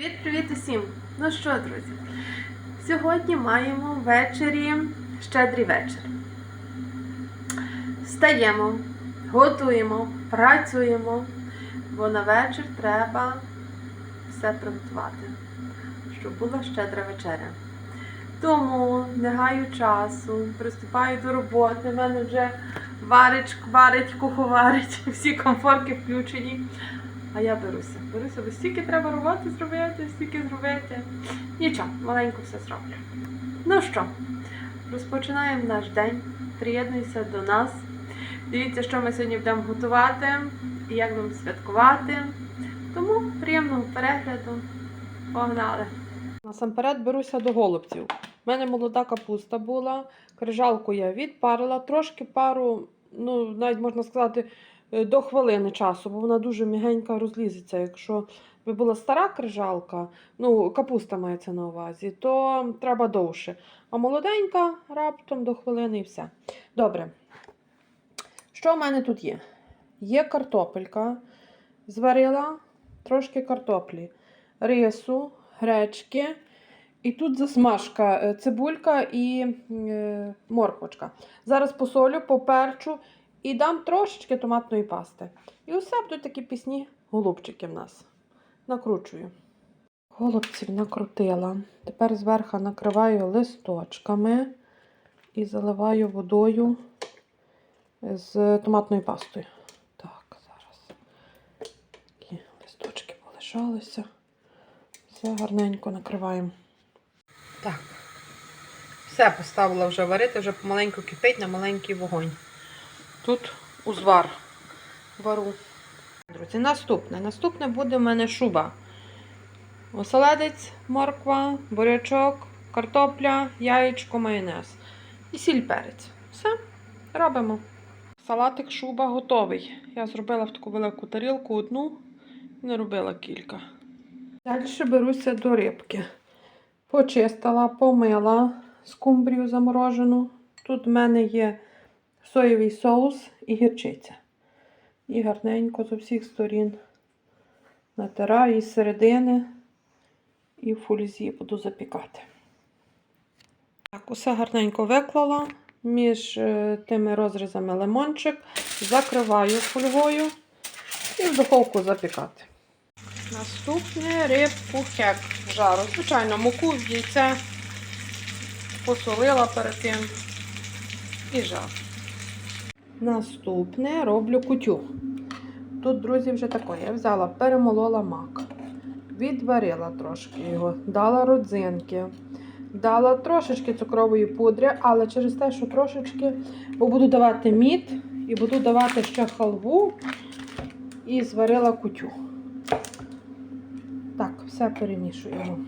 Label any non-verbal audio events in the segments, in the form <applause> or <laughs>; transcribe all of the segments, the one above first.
Привіт усім! Ну що, друзі? Сьогодні маємо ввечері щедрий вечір. Встаємо, готуємо, працюємо, бо на вечір треба все приготувати, щоб була щедра вечеря. Тому не гаю часу, приступаю до роботи. У мене вже варить, варить, куховарить, <laughs> всі комфорки включені. А я беруся. Беруся, бо стільки треба роботи зробити, стільки зробити. Нічого, маленько все зроблю. Ну що, розпочинаємо наш день. Приєднуйся до нас. Дивіться, що ми сьогодні будемо готувати і як будемо святкувати. Тому приємного перегляду. Погнали! Насамперед беруся до голубців. У мене молода капуста була, крижалку я відпарила, трошки пару, ну, навіть можна сказати, до хвилини часу, бо вона дуже м'ягенька розлізеться. Якщо би була стара крижалка, ну, капуста мається на увазі, то треба довше. А молоденька раптом до хвилини і все. Добре. Що в мене тут є? Є картопелька, зварила трошки картоплі, рису, гречки. І тут засмажка, е, цибулька і е, морквочка. Зараз посолю, поперчу і дам трошечки томатної пасти. І усе будуть такі пісні голубчики в нас. Накручую. Голубців накрутила. Тепер зверху накриваю листочками і заливаю водою з томатною пастою. Так, зараз такі листочки полишалися. Все гарненько накриваємо. Так. Все поставила вже варити, вже помаленьку кипить на маленький вогонь. Тут узвар вару. Друзі, наступне. Наступне буде в мене шуба. Оселедець, морква, бурячок, картопля, яєчко, майонез. І сіль перець. Все, робимо. Салатик шуба готовий. Я зробила в таку велику тарілку одну і не робила кілька. Далі беруся до рибки. Почистила, помила скумбрію заморожену. Тут в мене є соєвий соус і гірчиця. І гарненько з усіх сторін натираю із середини і в буду запікати. Так, усе гарненько виклала між е, тими розрізами лимончик, закриваю фольгою і в духовку запікати. Наступне рибку хек жару. Звичайно, муку, яйце посолила перед тим і жар. Наступне роблю кутю. Тут, друзі, вже таке. Я взяла, перемолола мак, відварила трошки його, дала родзинки, дала трошечки цукрової пудри, але через те, що трошечки, бо буду давати мід і буду давати ще халву і зварила кутю. Так, все перемішуємо.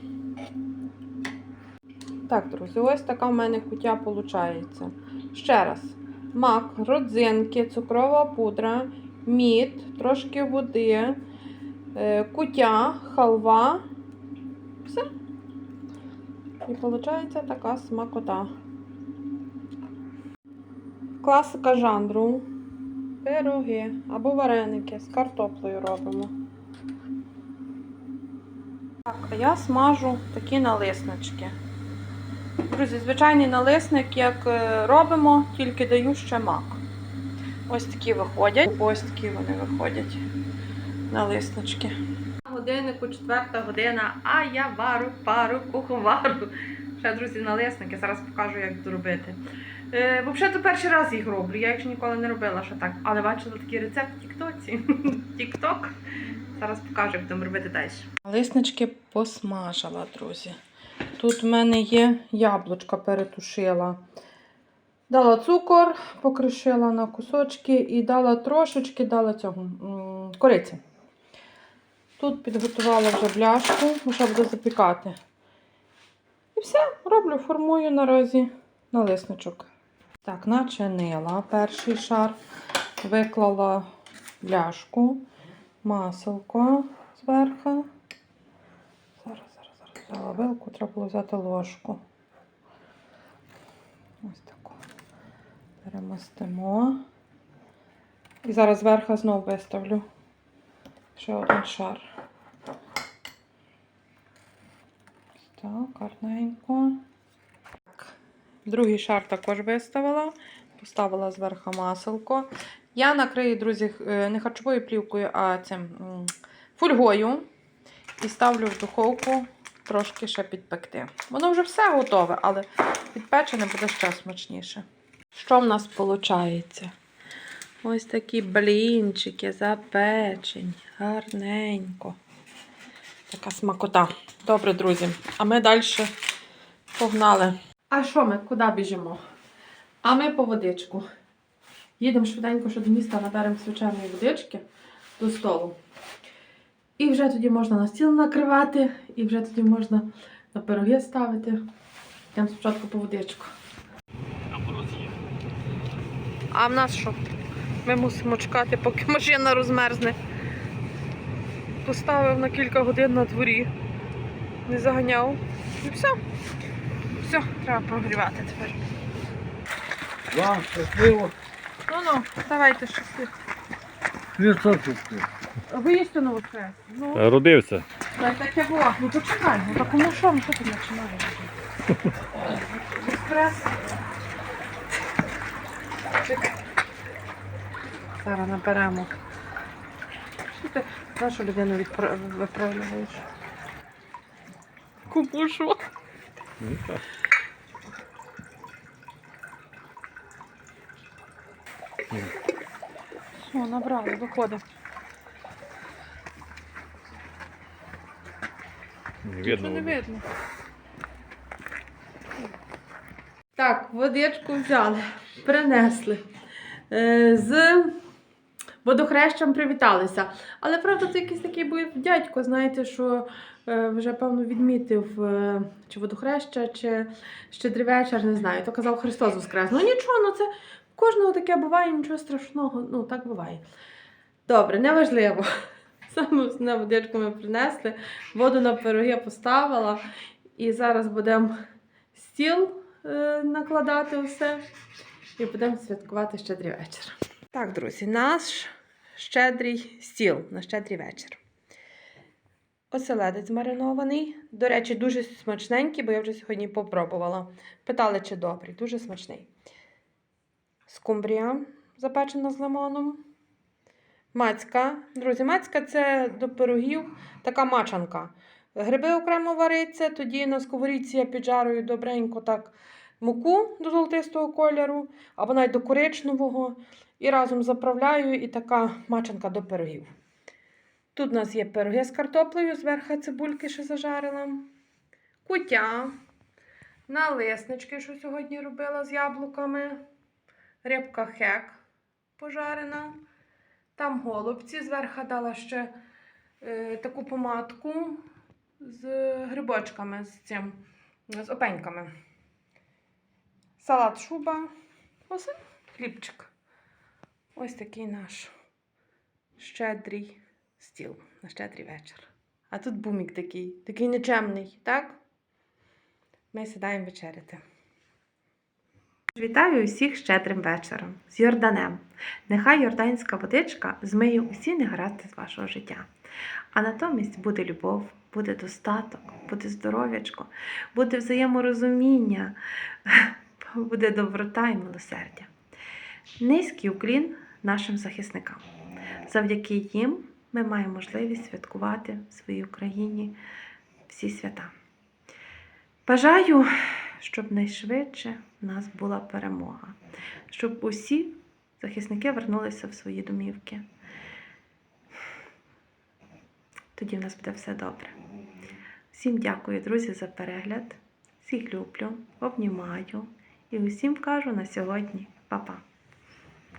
Так, друзі, ось така в мене кутя виходить. Ще раз. Мак, родзинки, цукрова пудра, мід, трошки води, е, кутя, халва. Все. І виходить така смакота. Класика жанру. Пироги або вареники з картоплею робимо. Так, а я смажу такі налиснички. Друзі, звичайний налисник, як е, робимо, тільки даю ще мак. Ось такі виходять. Ось такі вони виходять. Налиснички. Годиннику, четверта година, а я вару пару куховару. Ще, друзі, налисники. Зараз покажу, як зробити. Е, Взагалі, то перший раз їх роблю. Я їх ніколи не робила ще так. Але бачила такий рецепт в Тіктоці. <laughs> Тікток. Зараз покажу, як будемо робити далі. Лиснички посмажила, друзі. Тут в мене є яблучка перетушила. Дала цукор, покришила на кусочки і дала трошечки дала цього кориці. Тут підготувала вже бляшку, вже буду запікати. І все, роблю, формую наразі налисничок. Так, начинила перший шар, виклала бляшку, маселко зверху. Взяла вилку, треба було взяти ложку. Ось таку. Перемостимо. І зараз зверху знову виставлю ще один шар. так, гарненько. Другий шар також виставила. Поставила зверху маселко. Я накрию, друзі, е, не харчовою плівкою, а цим фольгою. І ставлю в духовку трошки ще підпекти. Воно вже все готове, але підпечене буде ще смачніше. Що в нас виходить? Ось такі блінчики запечені, гарненько. Така смакота. Добре, друзі. А ми далі погнали. А що ми? Куди біжимо? А ми по водичку. Їдемо швиденько, що до міста наберемо звичайної водички до столу. І вже тоді можна на стіл накривати, і вже тоді можна на пироги ставити. Йдемо спочатку по водичку. А в нас що? Ми мусимо чекати, поки машина розмерзне. Поставив на кілька годин на дворі. Не заганяв. І все. Все, треба прогрівати тепер. Вам щасливо. Ну ну, давайте щасливо. Красоточку. Виїсти на воскрес. Ну, Родився. дай таке було. Ну почекай, ну так ну що, ну що ти починаєш? Воскрес. Чекай. Зараз наберемо. Що ти нашу людину відпра- виправляєш? Що? Все, набрали, виходимо. Не Нічого не видно. Так, водичку взяли, принесли. Е, З водохрещем привіталися. Але правда, це якийсь такий був дядько, знаєте, що е, вже, певно, відмітив е, чи водохреща, чи щедрий вечір, не знаю. То казав Христос Воскрес. Ну нічого, ну це кожного таке буває, нічого страшного. Ну, так буває. Добре, неважливо. Саме основне водичку ми принесли. Воду на пироги поставила. І зараз будемо стіл е, накладати все. І будемо святкувати щедрий вечір. Так, друзі, наш щедрий стіл на щедрий вечір. Оселедець маринований. До речі, дуже смачненький, бо я вже сьогодні попробувала. Питали, чи добрий, дуже смачний. Скумбрія запечена з лимоном. Мацька. Друзі, мацька це до пирогів така мачанка. Гриби окремо вариться, тоді на сковорідці я піджарую добренько так муку до золотистого кольору, або навіть до коричневого. І разом заправляю і така мачанка до пирогів. Тут у нас є пироги з картоплею, зверху цибульки ще зажарила. Кутя, налиснички, що сьогодні робила з яблуками. Рибка хек пожарена. Там голубці, зверху дала ще е, таку помадку з грибочками, з цим, з опеньками. Салат шуба. Ось хлібчик. Ось такий наш щедрий стіл на щедрий вечір. А тут бумік такий, такий нечемний, так? Ми сідаємо вечеряти. Вітаю усіх щедрим вечором з Йорданем. Нехай йорданська водичка змиє усі негаразди з вашого життя. А натомість буде любов, буде достаток, буде здоров'ячко, буде взаєморозуміння, <laughs> буде доброта і милосердя. Низький уклін нашим захисникам. Завдяки їм ми маємо можливість святкувати в своїй Україні всі свята. Бажаю, щоб найшвидше в нас була перемога, щоб усі захисники вернулися в свої домівки. Тоді в нас буде все добре. Всім дякую, друзі, за перегляд. Всіх люблю, обнімаю і усім кажу на сьогодні па-па.